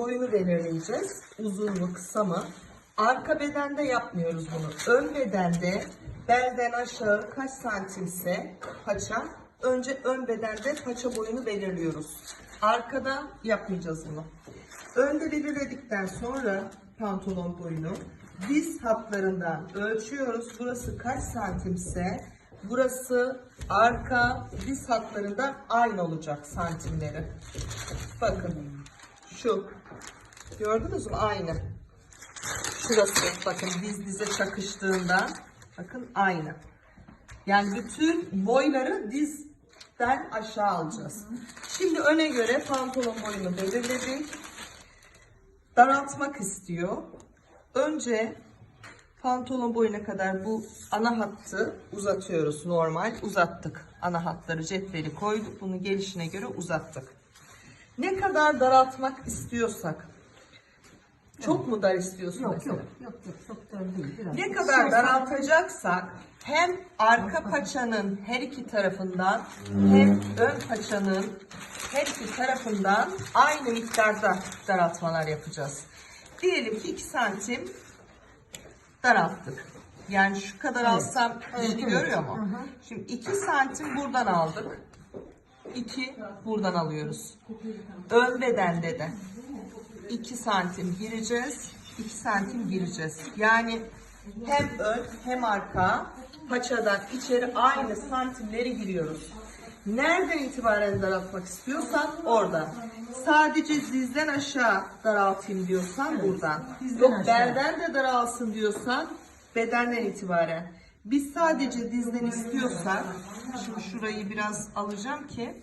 boyunu belirleyeceğiz. Uzun mu kısa mı? Arka bedende yapmıyoruz bunu. Ön bedende belden aşağı kaç santimse paça. Önce ön bedende paça boyunu belirliyoruz. Arkada yapmayacağız bunu. Önde belirledikten sonra pantolon boyunu diz hatlarından ölçüyoruz. Burası kaç santimse burası arka diz hatlarından aynı olacak santimleri. Bakın şu gördünüz mü aynı. Şurası bakın diz dize çakıştığında bakın aynı. Yani bütün boyları dizden aşağı alacağız. Şimdi öne göre pantolon boyunu belirledik. Daraltmak istiyor. Önce pantolon boyuna kadar bu ana hattı uzatıyoruz normal. Uzattık. Ana hatları cetveli koyduk. Bunu gelişine göre uzattık. Ne kadar daraltmak istiyorsak. Çok mu dar istiyorsun Yok mesela? yok yok yok çok dar değil biraz. Ne kadar daraltacaksak hem arka paçanın her iki tarafından hem ön paçanın her iki tarafından aynı miktarda daraltmalar yapacağız. Diyelim ki 2 santim daralttık. Yani şu kadar alsam ilgi görüyor mu? Şimdi 2 santim buradan aldık. 2 buradan alıyoruz. Ön bedende de 2 santim gireceğiz. 2 santim gireceğiz. Yani hem ön hem arka paçadan içeri aynı santimleri giriyoruz. Nereden itibaren daraltmak istiyorsan oradan. Sadece dizden aşağı daraltayım diyorsan buradan. Dizden Yok aşağı. belden de daralsın diyorsan bedenden itibaren. Biz sadece dizden istiyorsak, şimdi şurayı biraz alacağım ki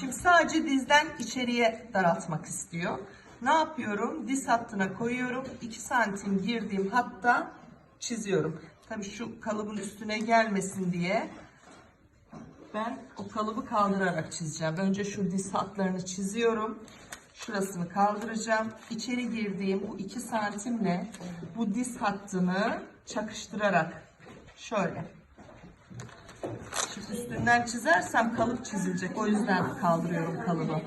Şimdi sadece dizden içeriye daraltmak istiyor. Ne yapıyorum? Diz hattına koyuyorum. 2 santim girdiğim hatta çiziyorum. Tabii şu kalıbın üstüne gelmesin diye ben o kalıbı kaldırarak çizeceğim. Önce şu diz hatlarını çiziyorum. Şurasını kaldıracağım. İçeri girdiğim bu 2 santimle bu diz hattını çakıştırarak şöyle Şimdi üstünden çizersem kalıp çizilecek. O yüzden kaldırıyorum kalıbı.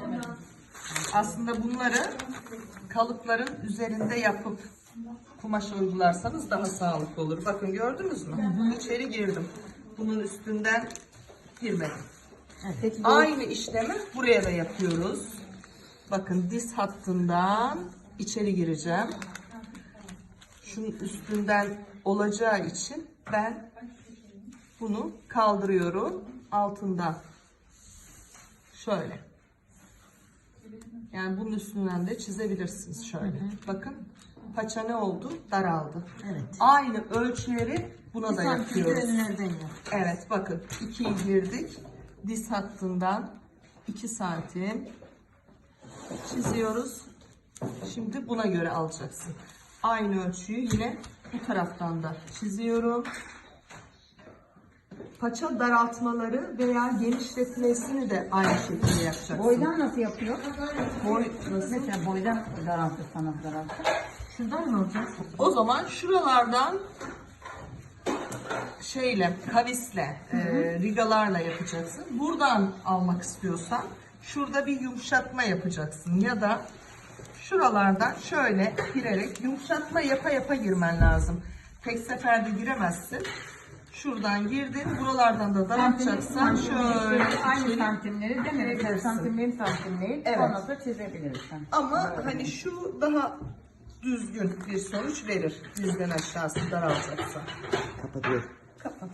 Aslında bunları kalıpların üzerinde yapıp kumaş uygularsanız daha sağlıklı olur. Bakın gördünüz mü? İçeri girdim. Bunun üstünden girmedim. Peki Aynı işlemi buraya da yapıyoruz. Bakın diz hattından içeri gireceğim. Şunun üstünden olacağı için ben bunu kaldırıyorum altından. Şöyle. Yani bunun üstünden de çizebilirsiniz şöyle. Bakın paça ne oldu? Daraldı. Evet. Aynı ölçüleri buna da santim de yapıyoruz. önlerden yap. Evet bakın 2'yi girdik. Diz hattından 2 santim çiziyoruz. Şimdi buna göre alacaksın. Aynı ölçüyü yine bu taraftan da çiziyorum. Paça daraltmaları veya genişletmesini de aynı şekilde yapacaksın. Boydan nasıl yapıyor? Boy nasıl? Mesela boydan daraltır sana daraltır. Şuradan mı alacağız? O zaman şuralardan şeyle, kavisle, e, rigalarla yapacaksın. Buradan almak istiyorsan şurada bir yumuşatma yapacaksın ya da şuralardan şöyle girerek yumuşatma yapa yapa girmen lazım. Tek seferde giremezsin. Şuradan girdin, buralardan da daraltacaksan şöyle Aynı içeri- santimleri değil mi? Mesela santimlerin santimleri Evet. sonra çizebilirsin. Ama hani şu daha düzgün bir sonuç verir. Dizden aşağısı daralacaksa. Kapatıyorum. Kapat.